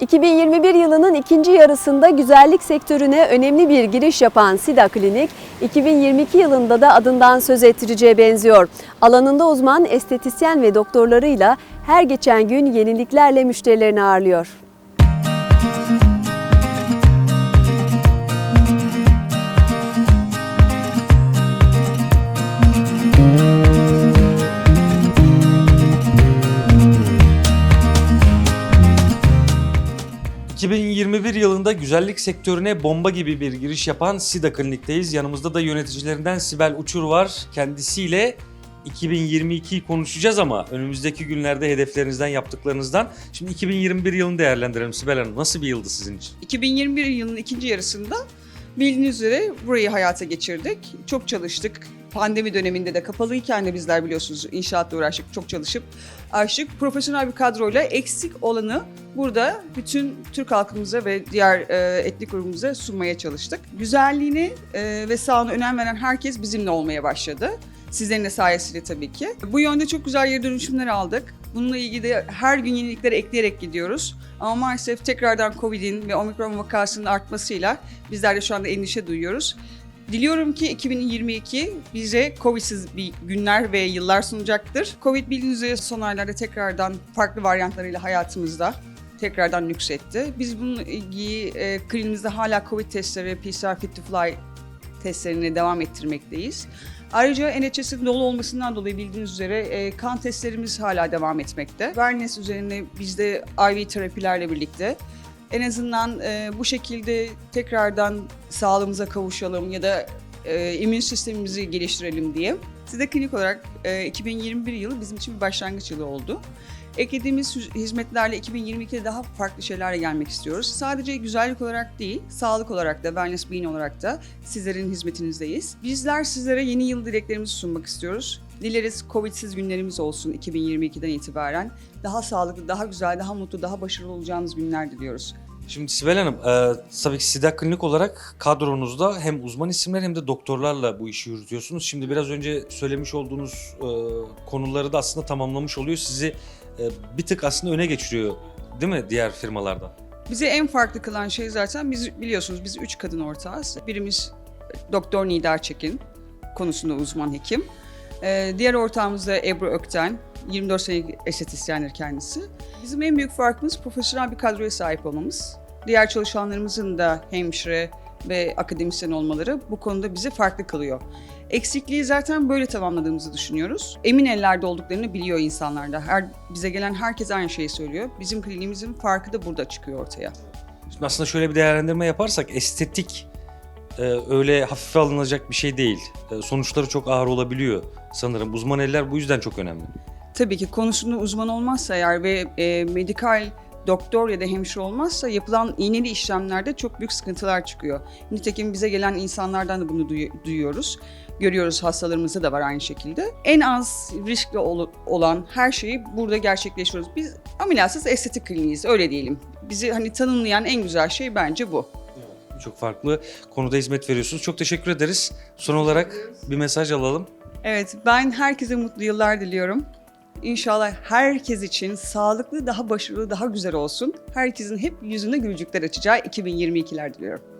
2021 yılının ikinci yarısında güzellik sektörüne önemli bir giriş yapan Sida Klinik, 2022 yılında da adından söz ettireceğe benziyor. Alanında uzman estetisyen ve doktorlarıyla her geçen gün yeniliklerle müşterilerini ağırlıyor. 2021 yılında güzellik sektörüne bomba gibi bir giriş yapan Sida Klinik'teyiz. Yanımızda da yöneticilerinden Sibel Uçur var. Kendisiyle 2022'yi konuşacağız ama önümüzdeki günlerde hedeflerinizden, yaptıklarınızdan. Şimdi 2021 yılını değerlendirelim Sibel Hanım. Nasıl bir yıldı sizin için? 2021 yılının ikinci yarısında bildiğiniz üzere burayı hayata geçirdik. Çok çalıştık. Pandemi döneminde de kapalıyken de bizler biliyorsunuz inşaatla uğraştık, çok çalışıp açtık. Profesyonel bir kadroyla eksik olanı burada bütün Türk halkımıza ve diğer e, etnik grubumuza sunmaya çalıştık. Güzelliğine e, ve sağlığına önem veren herkes bizimle olmaya başladı. Sizlerin de sayesinde tabii ki. Bu yönde çok güzel geri dönüşümler aldık. Bununla ilgili her gün yenilikleri ekleyerek gidiyoruz. Ama maalesef tekrardan Covid'in ve Omikron vakasının artmasıyla bizler de şu anda endişe duyuyoruz. Diliyorum ki 2022 bize Covid'siz bir günler ve yıllar sunacaktır. Covid bildiğiniz üzere son aylarda tekrardan farklı varyantlarıyla hayatımızda tekrardan nüksetti. Biz bununla ilgili e, kliniğimizde hala Covid testleri PCR Fit to Fly testlerini devam ettirmekteyiz. Ayrıca NHS'in dolu olmasından dolayı bildiğiniz üzere e, kan testlerimiz hala devam etmekte. Wellness üzerine bizde IV terapilerle birlikte en azından e, bu şekilde tekrardan sağlığımıza kavuşalım ya da e, immün sistemimizi geliştirelim diye. Size klinik olarak e, 2021 yılı bizim için bir başlangıç yılı oldu. Eklediğimiz hizmetlerle 2022'de daha farklı şeylerle gelmek istiyoruz. Sadece güzellik olarak değil, sağlık olarak da, wellness being olarak da sizlerin hizmetinizdeyiz. Bizler sizlere yeni yıl dileklerimizi sunmak istiyoruz. Dileriz Covid'siz günlerimiz olsun 2022'den itibaren. Daha sağlıklı, daha güzel, daha mutlu, daha başarılı olacağımız günler diliyoruz. Şimdi Sibel Hanım, e, tabii ki Sida Klinik olarak kadronuzda hem uzman isimler hem de doktorlarla bu işi yürütüyorsunuz. Şimdi biraz önce söylemiş olduğunuz e, konuları da aslında tamamlamış oluyor. Sizi e, bir tık aslında öne geçiriyor değil mi diğer firmalardan? Bizi en farklı kılan şey zaten biz biliyorsunuz biz üç kadın ortağız. Birimiz Doktor Nida Çekin konusunda uzman hekim. Ee, diğer ortağımız da Ebru Ökten. 24 senelik estetisyendir kendisi. Bizim en büyük farkımız profesyonel bir kadroya sahip olmamız. Diğer çalışanlarımızın da hemşire ve akademisyen olmaları bu konuda bizi farklı kılıyor. Eksikliği zaten böyle tamamladığımızı düşünüyoruz. Emin ellerde olduklarını biliyor insanlar da. Her, bize gelen herkes aynı şeyi söylüyor. Bizim kliniğimizin farkı da burada çıkıyor ortaya. Şimdi aslında şöyle bir değerlendirme yaparsak estetik e, öyle hafife alınacak bir şey değil. E, sonuçları çok ağır olabiliyor sanırım. Uzman eller bu yüzden çok önemli. Tabii ki konusunda uzman olmazsa eğer ve e, medikal doktor ya da hemşire olmazsa yapılan iğneli işlemlerde çok büyük sıkıntılar çıkıyor. Nitekim bize gelen insanlardan da bunu duy- duyuyoruz. Görüyoruz hastalarımızda da var aynı şekilde. En az riskli ol- olan her şeyi burada gerçekleştiriyoruz. Biz ameliyatsız estetik kliniğiyiz öyle diyelim. Bizi hani tanımlayan en güzel şey bence bu. Çok farklı konuda hizmet veriyorsunuz. Çok teşekkür ederiz. Son olarak bir mesaj alalım. Evet, ben herkese mutlu yıllar diliyorum. İnşallah herkes için sağlıklı, daha başarılı, daha güzel olsun. Herkesin hep yüzünde gülücükler açacağı 2022'ler diliyorum.